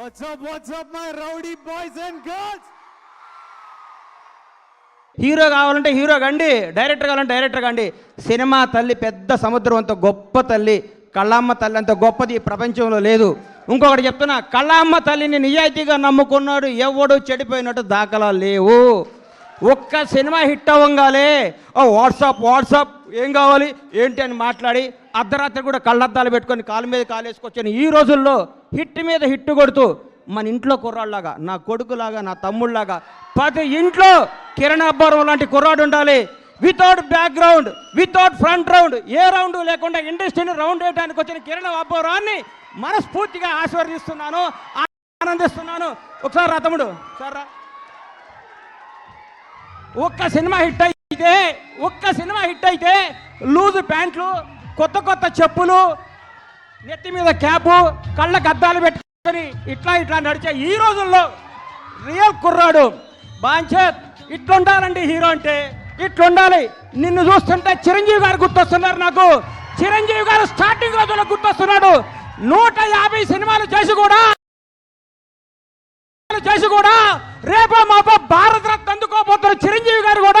What's up, what's up, my rowdy boys and girls? Hero కావాలంటే hero కండి director కావాలంటే director కండి. Cinema తల్లి పెద్ద సముద్రం అంత గొప్ప తల్లి కళ్ళమ్మ తల్లి అంత గొప్పది ఈ ప్రపంచంలో లేదు. ఇంకొకటి చెప్తున్నా కళ్ళమ్మ తల్లిని నిజాయితీగా నమ్ముకున్నాడు ఎవడు చెడిపోయినట్టు దాఖలా లేవు. ఒక్క సినిమా హిట్ అవ్వగాలే ఓ వాట్సాప్ వాట్సాప్ ఏం కావాలి ఏంటి అని మాట్లాడి అర్ధరాత్రి కూడా కళ్ళద్దాలు పెట్టుకొని కాలు మీద కాలేసుకొచ్చాను ఈ రోజుల్లో హిట్ మీద హిట్ కొడుతూ మన ఇంట్లో కుర్రాళ్ళలాగా నా కొడుకులాగా నా తమ్ముళ్ళలాగా ప్రతి ఇంట్లో కిరణ్ అబ్బారం లాంటి కుర్రాడు ఉండాలి. Without background without front round ఏ రౌండ్ లేకుండా ఇండస్ట్రీని రౌండ్ వేయడానికి వచ్చిన కిరణ్ అబ్బారాన్ని మనస్ఫూర్తిగా ఆశీర్వదిస్తున్నాను ఆనందిస్తున్నాను. ఒకసారి రా తమ్ముడు సార్ ఒక్క సినిమా హిట్ అయితే ఒక్క సినిమా హిట్ అయితే లూజు ప్యాంట్లు కొత్త కొత్త చెప్పులు నెత్తి మీద క్యాపు కళ్ళకు అద్దాలు పెట్టుకొని ఇట్లా ఇట్లా నడిచే ఈ రోజుల్లో రియల్ కుర్రాడు బాంచేత్ ఇట్లుండాలండి హీరో అంటే ఇట్లుండాలి. నిన్ను చూస్తుంటే చిరంజీవి గారు గుర్తొస్తున్నారు నాకు. చిరంజీవి గారు స్టార్టింగ్ రోజుల్లో గుర్తొస్తున్నాడు. నూట యాభై సినిమాలు చేసి కూడా చేసి కూడా రేపో మాపో భారతరత్న అందుకోబోతున్న చిరంజీవి గారు కూడా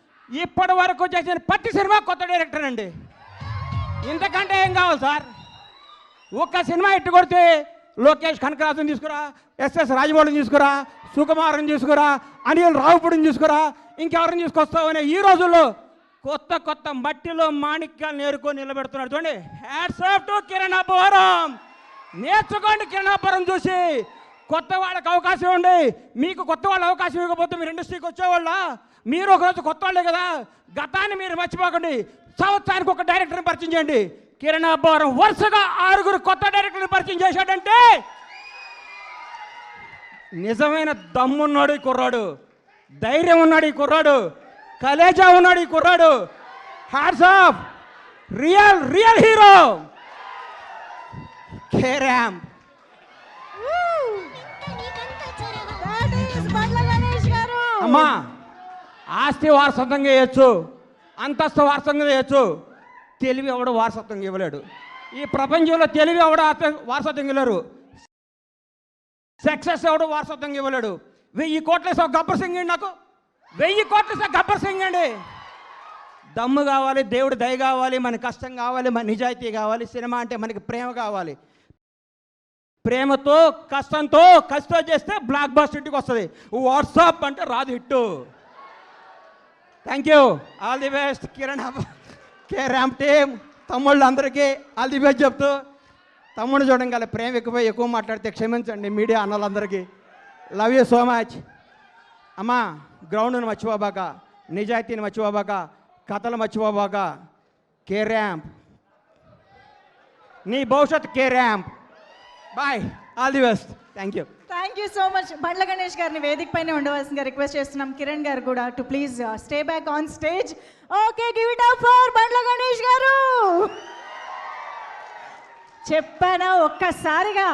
ఇప్పటి వరకు చేసిన పట్టి సినిమా కొత్త డైరెక్టర్ అండి. ఇంతకంటే ఏం కావాలి సార్? ఒక్క సినిమా ఇట్టు కొడితే లోకేష్ కనకరాజుని తీసుకురా ఎస్ఎస్ రాజమౌళిని తీసుకురా సుకుమారుని తీసుకురా అనిల్ రావుపుడిని తీసుకురా ఇంకెవరిని తీసుకొస్తావు అనే ఈ రోజుల్లో కొత్త కొత్త మట్టిలో మాణిక్యాలు నేర్కొని నిలబెడుతున్నాడు చూడండి. Hats off to Kiran Abbavaram. నేర్చుకోండి కిరణ్ అబ్బవరం చూసి. కొత్త వాళ్ళకి అవకాశం ఇవ్వండి మీకు కొత్త వాళ్ళ అవకాశం ఇవ్వకపోతే మీరు ఇండస్ట్రీకి వచ్చేవాళ్ళ? మీరు ఒకరోజు కొత్త వాళ్ళే కదా. గతాన్ని మీరు మర్చిపోకండి. సంవత్సరానికి ఒక డైరెక్టర్ని పరిచయం చేయండి. కిరణ్ అబ్బవరం వరుసగా ఆరుగురు కొత్త డైరెక్టర్ని పరిచయం చేశాడంటే నిజమైన దమ్మున్నాడు ఈ కుర్రాడు. ధైర్యం ఉన్నాడు ఈ కుర్రాడు. కలేజా ఉన్నాడు ఈ కుర్రాడు. Hats off real real hero K Ramp అమ్మా ఆస్తి వారసత్వంగా చేయొచ్చు అంతస్తు వారసత్వంగా చేయొచ్చు తెలివి ఎవడు వారసత్వంగా ఇవ్వలేడు. ఈ ప్రపంచంలో తెలివి ఎవడు ఆస్తి- వారసత్వంగా ఇవ్వలేరు. సక్సెస్ ఎవడు వారసత్వంగా ఇవ్వలేడు. వెయ్యి కోట్ల ఇస్తా గబ్బర్ సింగ్ అండి నాకు. వెయ్యి కోట్ల ఇస్తా గబ్బర్ సింగ్ అండి దమ్ము కావాలి దేవుడు దయ కావాలి మన కష్టం కావాలి మన నిజాయితీ కావాలి సినిమా అంటే మనకి ప్రేమ కావాలి. ప్రేమతో కష్టంతో కష్టం చేస్తే బ్లాక్ బాస్ ఇంటికి వస్తుంది. వాట్సాప్ అంటే రాదు hit. Thank you all the best Kiran అబ్బ కే ర్యాంప్ టీమ్ తమ్ముళ్ళు అందరికీ ఆల్ ది బెస్ట్ చెప్తూ తమ్ముడు చూడంగా ప్రేమ ఎక్కువ ఎక్కువ మాట్లాడితే క్షమించండి మీడియా అన్నలందరికీ. లవ్ యూ సో మచ్ అమ్మా గ్రౌండ్ను మర్చిపోబాక నిజాయితీని మర్చిపోబాక కథలు మర్చిపోబాక కే ర్యాంప్ నీ భవిష్యత్ K Ramp boy all the best thank you thank you so much Bandla Ganesh గారిని వేదిక పైన ఉండవలసిందిగా రిక్వెస్ట్ చేస్తున్నాం. కిరణ్ గారు కూడా to please stay back on stage okay give it up for Bandla Ganesh గారు. చెప్పానా ఒక్కసారిగా.